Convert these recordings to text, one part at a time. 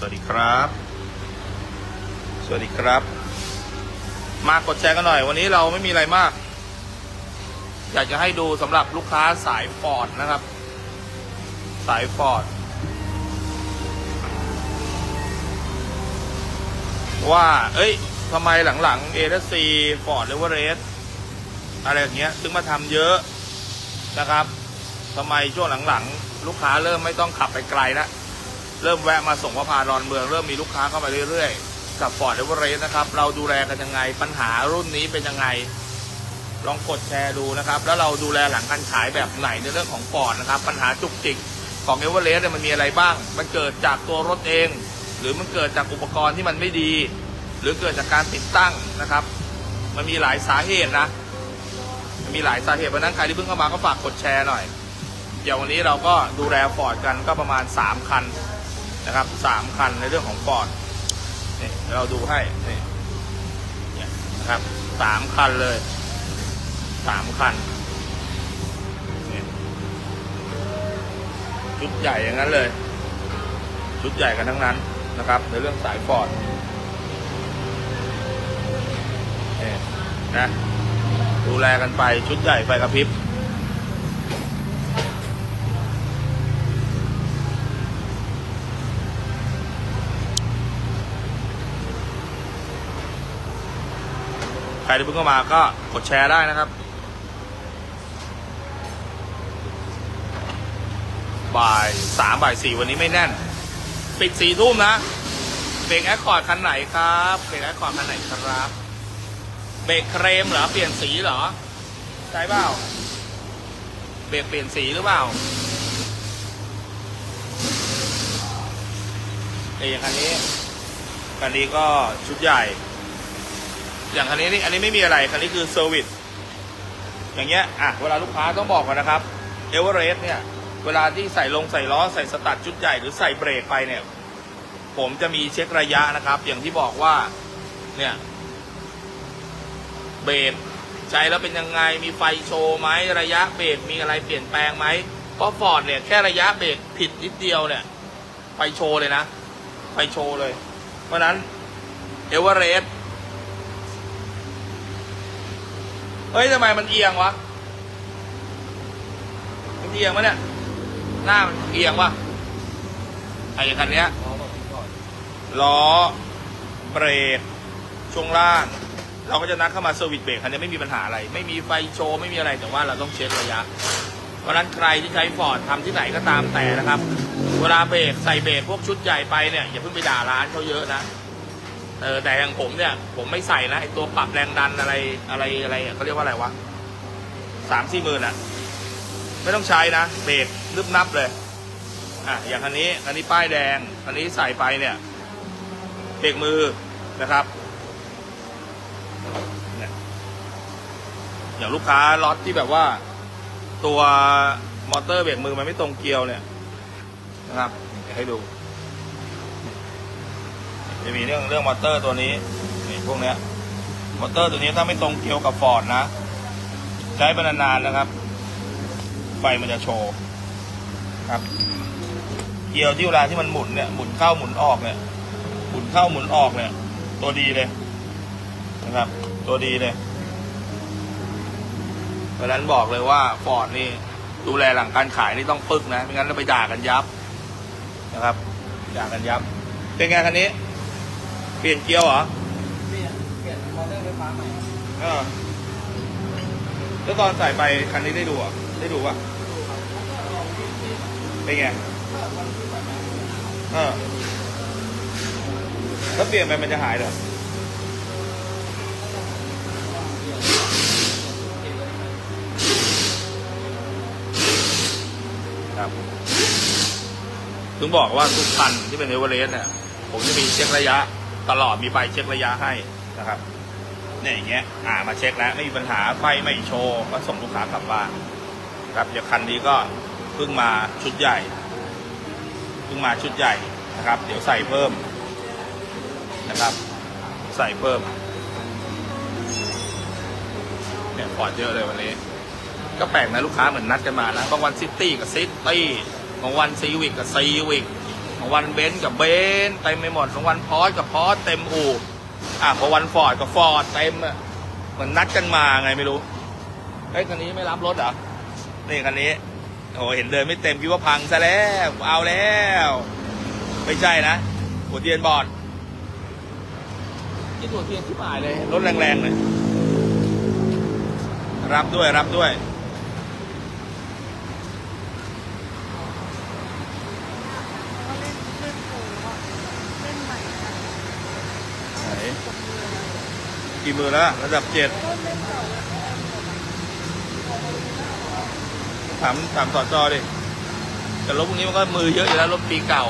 สวัสดีครับ สวัสดีครับ มากดแชร์กันหน่อย วันนี้เราไม่มีอะไรมาก อยากจะให้ดูสำหรับลูกค้าสายฟอร์ดนะครับ สายฟอร์ดว่า เอ้ยทำไมหลังๆ a อ c Ford e v e r e s t อะไรอย่างเงี้ย ซึ่งมาทำเยอะนะครับทำไมช่วงหลังๆ ลูกค้าเริ่มไม่ต้องขับไปไกลแล้ว เริ่มแวะมาส่งพระพาดอนเมือง เริ่มมีลูกค้าเข้ามาเรื่อยๆ กับ Ford e v e r e s t นะครับ เราดูแลกันยังไง ปัญหารุ่นนี้เป็นยังไง ลองกดแชร์ดูนะครับ แล้วเราดูแลหลังการขายแบบไหนในเรื่องของ Ford นะครับ ปัญหาจุกจิกของ e v e r e s t เนี่ยมันมีอะไรบ้าง มันเกิดจากตัวรถเอง หรือมันเกิดจากอุปกรณ์ที่มันไม่ดี หรือเกิดจากการติดตั้งนะครับ มันมีหลายสาเหตุนะมันมีหลายสาเหตุเพราะฉะนั้นใครที่เพิ่งเข้ามาก็ฝากกดแชร์หน่อยเดี๋ยววันนี้เราก็ดูแลฟอร์ดกันก็ประมาณ 3 คัน นะครับ3คันในเรื่องของฟอร์ดนี่เดี๋ยเราดูให้นี่เนี่ยนะครับสามคันเลยสามคันชุดใหญ่อย่างนั้นเลย ชุดใหญ่กันทั้งนั้นนะครับ ในเรื่องสายฟอร์ดนี่นะดูแลกันไปชุดใหญ่ไฟกระพริบ ครที่เพิ่งเข้ามาก็กดแชร์ได้นะครับ บ่ายสามบ่ายสี่วันนี้ไม่แน่น ปิดสี่ทุ่มนะเบรกแอคคอร์ดคันไหนครับเบรกแอคคอร์ดคันไหนครับเบรกเครมเหรอเปลี่ยนสีเหรอใช่เปล่าเบรกเปลี่ยนสีหรือเปล่าเอ้ยอย่างคันนี้คันนี้ก็ชุดใหญ่ อย่างคันนี้นี่อันนี้ไม่มีอะไร คันนี้คือเซอร์วิสอย่างเงี้ยอะเวลาลูกค้าต้องบอกก่อนนะครับเอเวอเรสต์เนี่ยเวลาที่ใส่ลงใส่ล้อใส่สตัดชุดใหญ่หรือใส่เบรกไปเนี่ย ผมจะมีเช็คระยะนะครับ อย่างที่บอกว่าเนี่ยเบรกใช้แล้วเป็นยังไงมีไฟโชว์ไหมระยะเบรกมีอะไรเปลี่ยนแปลงไหมเพราะฟอร์ดเนี่ยแค่ระยะเบรกผิดนิดเดียวเนี่ยไฟโชว์เลยนะไฟโชว์เลย เพราะนั้นเอเวอเรสต์ เฮ้ยทำไมมันเอียงวะ มันเอียงวะเนี่ย หน้ามันเอียงวะไอ้คันเนี้ยล้อเบรกช่วงล่าง เราก็จะนัดเข้ามาเซอร์วิสเบรกคันนี้ไม่มีปัญหาอะไร ไม่มีไฟโชว์ไม่มีอะไรแต่ว่าเราต้องเช็คระยะ เพราะฉะนั้นใครที่ใช้ฟอร์ดทำที่ไหนก็ตามแต่นะครับ เวลาเบรกใส่เบรกพวกชุดใหญ่ไปเนี่ยอย่าเพิ่งไปด่าร้านเขาเยอะนะ เออแต่อย่างผมเนี่ย ผมไม่ใส่นะไอตัวปรับแรงดันอะไรอะไรอะไรเขาเรียกว่าอะไรวะสามสี่หมื่นอะ ไม่ต้องใช้นะเบรกนึบนับเลยอะอย่างคันนี้คันนี้ป้ายแดงคันนี้ใส่ไปเนี่ยเบรกมือนะครับเนี่ยอย่างลูกค้าล็อตที่แบบว่า ตัวมอเตอร์เบรกมือมันไม่ตรงเกลียวเนี่ยนะครับให้ดู จะมีเรื่องเรื่องมอเตอร์ตัวนี้นี่พวกเนี้ยมอเตอร์ตัวนี้ถ้าไม่ตรงเกลียวกับฟอร์ดนะ ใช้ไปนานๆนะครับ ไฟมันจะโชว์ครับ เกลียวที่เวลาที่มันหมุนเนี่ยหมุนเข้าหมุนออกเนี่ยหมุนเข้าหมุนออกเนี่ย ตัวดีเลยนะครับ ตัวดีเลยเพราะฉะนั้นบอกเลยว่าฟอร์ดนี่ดูแลหลังการขายนี่ต้องปึกนะไม่งั้นเราไปด่ากันยับนะครับด่ากันยับ เป็นไงคันนี้ เปลี่ยนเกียวเหรอ เปลี่ยนเปลี่ยนมอเตอร์ไฟฟ้าใหม่เออแล้วตอนใส่ไปคันนี้ได้ดูอะ ได้ดูป่ะเป็นไงเออ แล้วเปลี่ยนไปมันจะหายเหรอ ครับถึงบอกว่าทุกคันที่เป็นเอเวอเรสต์เนี่ย ผมจะมีเช็คระยะ ตลอดมีใบเช็คระยะให้นะครับเนี่ยอย่างเงี้ยอ่ามาเช็คแล้วไม่มีปัญหาไฟไม่โชว์ก็ส่งลูกค้ากลับบ้านครับอย่างคันนี้ก็เพิ่งมาชุดใหญ่เพิ่งมาชุดใหญ่นะครับ เดี๋ยวใส่เพิ่มนะครับ ใส่เพิ่มเนี่ยปอเยอะเลยวันนี้ ก็แปลกนะลูกค้าเหมือนนัดกันมานะบางวันซิตี้กับซิตี้บางวันซีวิกกับซีวิก บางวันเบนซ์กับเบนซ์เต็มไปหมดบางวันพอสกับพอสเต็มอู่อะพอวันฟอร์ดกับฟอร์ดเต็มอะเหมือนนัดกันมาไงไม่รู้เฮ้ยคันนี้ไม่รับรถเหรอนี่คันนี้โอ้โหเห็นเดินไม่เต็มคิดว่าพังซะแล้วเอาแล้ว ไม่ใช่นะหัวเทียนบอดนี่หัวเทียนที่หมายเลยรถแรงๆเลยรับด้วยรับด้วย ก็เล่นเล่นโผล่อะเล่นใหม่อะ ไหน กับมือเลย กี่มือแล้ว ระดับเจ็ดถามถามถามสอจอดิแต่รถพวกนี้มันก็มือเยอะอยู่แล้วรถปีเก่า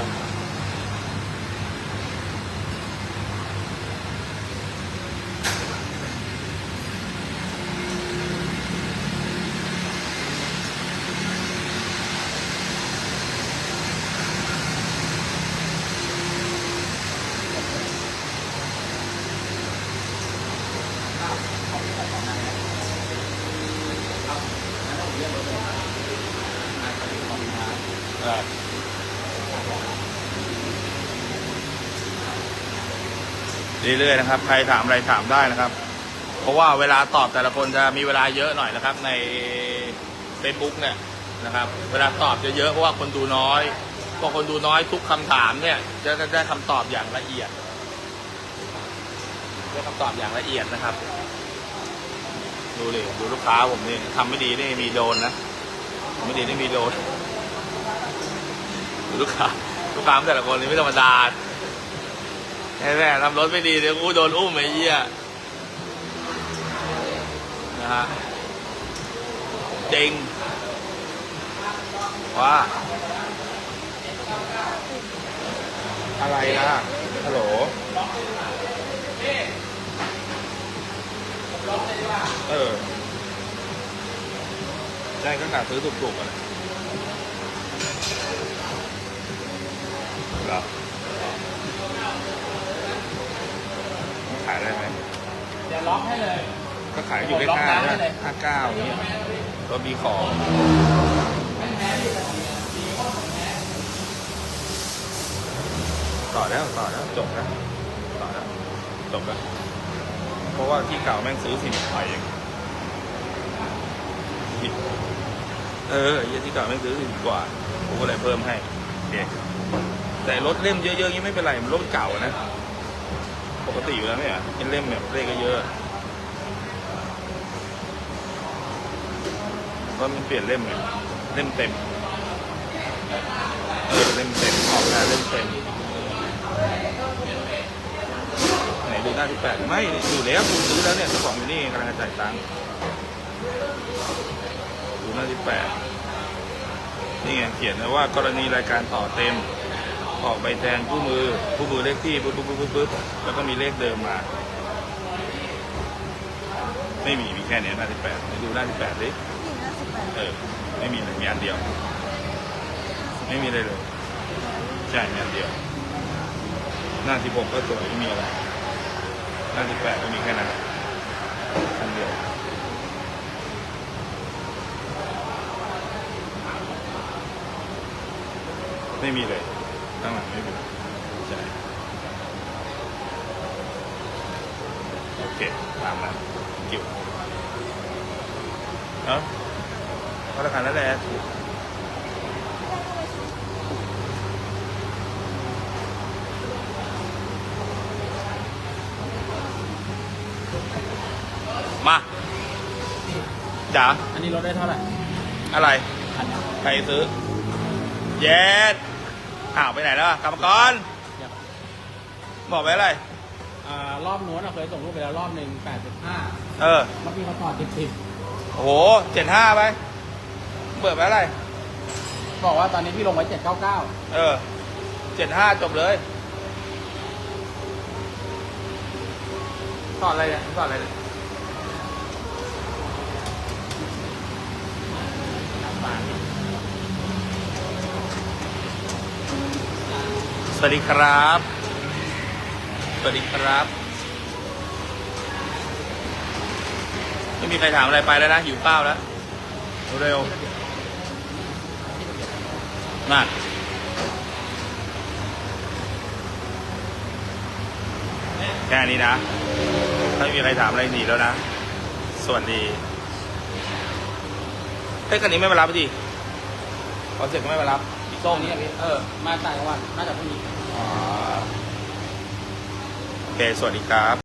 เรื่อยๆนะครับ ใครถามอะไรถามได้นะครับ เพราะว่าเวลาตอบแต่ละคนจะมีเวลาเยอะหน่อยนะครับ ใน Facebook เนี่ยนะครับ เวลาตอบจะเยอะเพราะว่าคนดูน้อยพอคนดูน้อยทุกคำถามเนี่ย จะได้คำตอบอย่างละเอียดได้คำตอบอย่างละเอียดนะครับ ดูดิดูลูกค้าผมนี่ทำไม่ดีนี่มีโดนนะไม่ดีนี่มีโดน ลูกค้าลูกค้าแต่ละคนนี่ไม่ธรรมดาแม่แน่ทำรถไม่ดีเดี๋ยวกูโดนอุ้มไอ้เหี้ยนะฮะจริงว่าอะไรนะฮัลโหลเออได้ก็กะซื้อถูกๆอะ เหรอขายได้ไหมเดี๋ยวล็อกให้เลย ก็ขายอยู่เลขล็อกห้าร้านได้เลยห้าเก้าอย่างเงี้ยก็มีของต่อแล้วต่อแล้วจบแล้วต่อแล้วจบแล้วเพราะว่าที่เก่าแม่งซื้อสิบไปเองผิดเออไอ้เหี้ยที่เก่าแม่งซื้อสิบกว่าผมก็เลยเพิ่มให้เด็ก แต่รถเล่มเยอะๆอย่งนี้ไม่เป็นไรมันรถเก่านะ ปกติอยู่แล้วเนี่ยเป็นเล่มแบบเลขก็เยอะว่ามันเปลี่ยนเล่มไงเล่มเต็มเออเล่มเต็มออกหน้าเล่มเต็มไหนดูหน้าที่แปดไม่อยู่แล้วคุณซื้อแล้วเนี่ยเจ้าของอยู่นี่กำลังจะจ่ายตังค์ดูหน้าที่แปดนี่ไงเขียนนะว่ากรณีรายการต่อเต็ม ออกใบแทนคู่มือคู่มือเลขที่ปุ๊บปุ๊บปุ๊บปุ๊บปุ๊บแล้วก็มีเลขเดิมมา ไม่มีมีแค่เนี้ยหน้าที่แปดไปดูหน้าที่แปดดินี่นะสิบแปดเออไม่มีเลยมีอันเดียว ไม่มีเลยเลยใช่มีอันเดียว หน้าที่หกก็สวยไม่มีอะไรหน้าที่แปดก็มีแค่นั้นอันเดียวไม่มีเลย ข้งหลังไม่มีใช่โอเคตามนั้นกิ่วเอ้าก็ราคานั่นแหละมาจ๋าอันนี้ลดได้เท่าไหร่ อะไร ใครซื้อ เย็ด อ้าวไปไหนแล้วอะกรรมกรเดี๋ยวบอกไปอะไร อ่ารอบนู้นอะเคยส่งรูปไปแล้วรอบหนึ่งแปดจุดห้าเออ เมื่อกี้เขาต่อสิบสิบโอ้โหเจ็ดห้าไป เปิดไปอะไรบอกว่าตอนนี้พี่ลงไว้เจ็ดเก้าเก้าเออ เจ็ดห้าจบเลย สอนอะไรเนี่ยสอนอะไรเนี่ย สวัสดีครับ สวัสดีครับ ไม่มีใครถามอะไรไปแล้วนะหิวป้าวแล้ว เร็วมากแค่นี้นะ ถ้ามีใครถามอะไรหนีแล้วนะ ส่วนดีเฮ้ยคันนี้ไม่มารับดิพอเสร็จก็ไม่มารับ อีกตรส้งนี้อะพี่เออ มาต่างจังหวัดน่าจะพรุ่งนี้ อ๋อ โอเค สวัสดีครับ